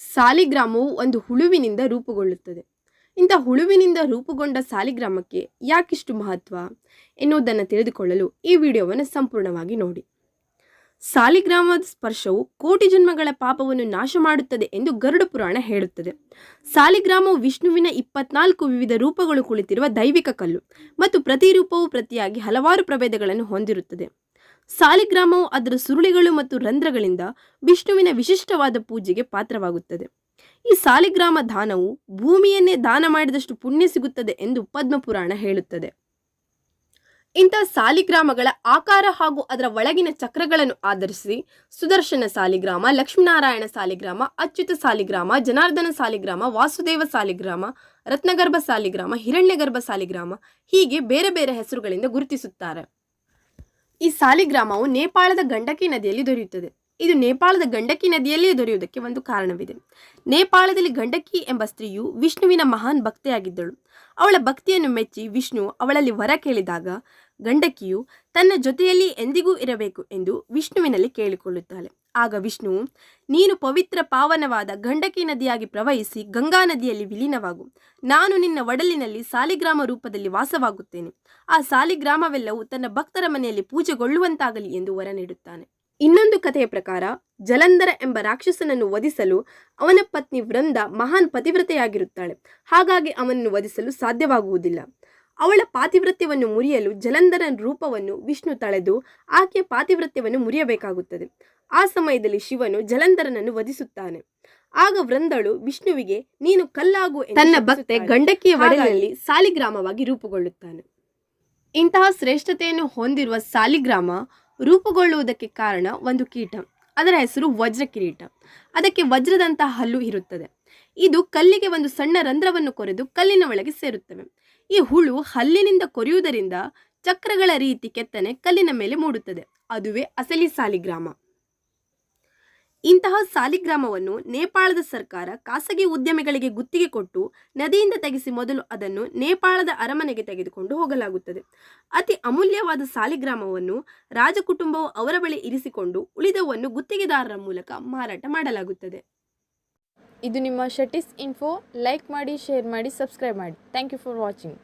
ಸಾಲಿಗ್ರಾಮವು ಒಂದು ಹುಳುವಿನಿಂದ ರೂಪುಗೊಳ್ಳುತ್ತದೆ. ಇಂಥ ಹುಳುವಿನಿಂದ ರೂಪುಗೊಂಡ ಸಾಲಿಗ್ರಾಮಕ್ಕೆ ಯಾಕಿಷ್ಟು ಮಹತ್ವ? ಎನ್ನುವುದನ್ನು ತಿಳಿದುಕೊಳ್ಳಲು ಈ ವಿಡಿಯೋವನ್ನು ಸಂಪೂರ್ಣವಾಗಿ ನೋಡಿ. ಸಾಲಿಗ್ರಾಮದ ಸ್ಪರ್ಶವು ಕೋಟಿ ಜನ್ಮಗಳ ಪಾಪವನ್ನು ನಾಶ ಮಾಡುತ್ತದೆ ಎಂದು ಗರುಡ ಪುರಾಣ ಹೇಳುತ್ತದೆ. ಸಾಲಿಗ್ರಾಮವು ವಿಷ್ಣುವಿನ ಇಪ್ಪತ್ನಾಲ್ಕು ವಿವಿಧ ರೂಪಗಳು ಕುಳಿತಿರುವ ದೈವಿಕ ಕಲ್ಲು ಮತ್ತು ಪ್ರತಿ ರೂಪವು ಪ್ರತಿಯಾಗಿ ಹಲವಾರು ಪ್ರಭೇದಗಳನ್ನು ಹೊಂದಿರುತ್ತದೆ. ಸಾಲಿಗ್ರಾಮವು ಅದರ ಸುರುಳಿಗಳು ಮತ್ತು ರಂಧ್ರಗಳಿಂದ ವಿಷ್ಣುವಿನ ವಿಶಿಷ್ಟವಾದ ಪೂಜೆಗೆ ಪಾತ್ರವಾಗುತ್ತದೆ. ಈ ಸಾಲಿಗ್ರಾಮ ದಾನವು ಭೂಮಿಯನ್ನೇ ದಾನ ಮಾಡಿದಷ್ಟು ಪುಣ್ಯ ಸಿಗುತ್ತದೆ ಎಂದು ಪದ್ಮಪುರಾಣ ಹೇಳುತ್ತದೆ. ಇಂಥ ಸಾಲಿಗ್ರಾಮಗಳ ಆಕಾರ ಹಾಗೂ ಅದರ ಒಳಗಿನ ಚಕ್ರಗಳನ್ನು ಆಧರಿಸಿ ಸುದರ್ಶನ ಸಾಲಿಗ್ರಾಮ, ಲಕ್ಷ್ಮೀನಾರಾಯಣ ಸಾಲಿಗ್ರಾಮ, ಅಚ್ಯುತ ಸಾಲಿಗ್ರಾಮ, ಜನಾರ್ದನ ಸಾಲಿಗ್ರಾಮ, ವಾಸುದೇವ ಸಾಲಿಗ್ರಾಮ, ರತ್ನಗರ್ಭ ಸಾಲಿಗ್ರಾಮ, ಹಿರಣ್ಯಗರ್ಭ ಸಾಲಿಗ್ರಾಮ ಹೀಗೆ ಬೇರೆ ಬೇರೆ ಹೆಸರುಗಳಿಂದ ಗುರುತಿಸುತ್ತಾರೆ. ಈ ಸಾಲಿಗ್ರಾಮವು ನೇಪಾಳದ ಗಂಡಕಿ ನದಿಯಲ್ಲಿ ದೊರೆಯುತ್ತದೆ. ಇದು ನೇಪಾಳದ ಗಂಡಕಿ ನದಿಯಲ್ಲಿಯೇ ದೊರೆಯುವುದಕ್ಕೆ ಒಂದು ಕಾರಣವಿದೆ. ನೇಪಾಳದಲ್ಲಿ ಗಂಡಕಿ ಎಂಬ ಸ್ತ್ರೀಯು ವಿಷ್ಣುವಿನ ಮಹಾನ್ ಭಕ್ತೆಯಾಗಿದ್ದಳು. ಅವಳ ಭಕ್ತಿಯನ್ನು ಮೆಚ್ಚಿ ವಿಷ್ಣು ಅವಳಲ್ಲಿ ವರ ಕೇಳಿದಾಗ ಗಂಡಕಿಯು ತನ್ನ ಜೊತೆಯಲ್ಲಿ ಎಂದಿಗೂ ಇರಬೇಕು ಎಂದು ವಿಷ್ಣುವಿನಲ್ಲಿ ಕೇಳಿಕೊಳ್ಳುತ್ತಾಳೆ. ಆಗ ವಿಷ್ಣು, ನೀನು ಪವಿತ್ರ ಪಾವನವಾದ ಗಂಡಕಿ ನದಿಯಾಗಿ ಪ್ರವಹಿಸಿ ಗಂಗಾ ನದಿಯಲ್ಲಿ ವಿಲೀನವಾಗು. ನಾನು ನಿನ್ನ ಒಡಲಿನಲ್ಲಿ ಸಾಲಿಗ್ರಾಮ ರೂಪದಲ್ಲಿ ವಾಸವಾಗುತ್ತೇನೆ. ಆ ಸಾಲಿಗ್ರಾಮವೆಲ್ಲವೂ ತನ್ನ ಭಕ್ತರ ಮನೆಯಲ್ಲಿ ಪೂಜೆಗೊಳ್ಳುವಂತಾಗಲಿ ಎಂದು ವರ ನೀಡುತ್ತಾನೆ ಇನ್ನೊಂದು ಕಥೆಯ ಪ್ರಕಾರ, ಜಲಂಧರ ಎಂಬ ರಾಕ್ಷಸನನ್ನು ವಧಿಸಲು ಅವನ ಪತ್ನಿ ವೃಂದ ಮಹಾನ್ ಪತಿವ್ರತೆಯಾಗಿರುತ್ತಾಳೆ. ಹಾಗಾಗಿ ಅವನನ್ನು ವಧಿಸಲು ಸಾಧ್ಯವಾಗುವುದಿಲ್ಲ. ಅವಳ ಪಾತಿವ್ರತ್ಯವನ್ನು ಮುರಿಯಲು ಜಲಂಧರನ ರೂಪವನ್ನು ವಿಷ್ಣು ತಳೆದು ಆಕೆಯ ಪಾತಿವ್ರತ್ಯವನ್ನು ಮುರಿಯಬೇಕಾಗುತ್ತದೆ. ಆ ಸಮಯದಲ್ಲಿ ಶಿವನು ಜಲಂಧರನನ್ನು ವಧಿಸುತ್ತಾನೆ. ಆಗ ವೃಂದಳು ವಿಷ್ಣುವಿಗೆ ನೀನು ಕಲ್ಲಾಗು ತನ್ನ ಭಕ್ತೆ ಗಂಡಕಿಯ ಒಡೆಯಲ್ಲಿ ಸಾಲಿಗ್ರಾಮವಾಗಿ ರೂಪುಗೊಳ್ಳುತ್ತಾನೆ. ಇಂತಹ ಶ್ರೇಷ್ಠತೆಯನ್ನು ಹೊಂದಿರುವ ಸಾಲಿಗ್ರಾಮ ರೂಪುಗೊಳ್ಳುವುದಕ್ಕೆ ಕಾರಣ ಒಂದು ಕೀಟ. ಅದರ ಹೆಸರು ವಜ್ರ ಕಿರೀಟ. ಅದಕ್ಕೆ ವಜ್ರದಂತಹ ಹಲ್ಲು ಇರುತ್ತದೆ. ಇದು ಕಲ್ಲಿಗೆ ಒಂದು ಸಣ್ಣ ರಂಧ್ರವನ್ನು ಕೊರೆದು ಕಲ್ಲಿನ ಒಳಗೆ ಸೇರುತ್ತವೆ. ಈ ಹುಳು ಹಲ್ಲಿನಿಂದ ಕೊರೆಯುವುದರಿಂದ ಚಕ್ರಗಳ ರೀತಿ ಕೆತ್ತನೆ ಕಲ್ಲಿನ ಮೇಲೆ ಮೂಡುತ್ತದೆ. ಅದುವೇ ಅಸಲಿ ಸಾಲಿಗ್ರಾಮ. ಇಂತಹ ಸಾಲಿಗ್ರಾಮವನ್ನು ನೇಪಾಳದ ಸರ್ಕಾರ ಖಾಸಗಿ ಉದ್ಯಮಿಗಳಿಗೆ ಗುತ್ತಿಗೆ ಕೊಟ್ಟು ನದಿಯಿಂದ ತೆಗೆಸಿ ಮೊದಲು ಅದನ್ನು ನೇಪಾಳದ ಅರಮನೆಗೆ ತೆಗೆದುಕೊಂಡು ಹೋಗಲಾಗುತ್ತದೆ. ಅತಿ ಅಮೂಲ್ಯವಾದ ಸಾಲಿಗ್ರಾಮವನ್ನು ರಾಜಕುಟುಂಬವು ಅವರ ಬಳಿ ಇರಿಸಿಕೊಂಡು ಉಳಿದವನ್ನು ಗುತ್ತಿಗೆದಾರರ ಮೂಲಕ ಮಾರಾಟ ಮಾಡಲಾಗುತ್ತದೆ. ಇದು ನಿಮ್ಮ ಶಟಿಸ್ ಇನ್ಫೋ. ಲೈಕ್ ಮಾಡಿ, ಶೇರ್ ಮಾಡಿ, ಸಬ್ಸ್ಕ್ರೈಬ್ ಮಾಡಿ. Thank you for watching.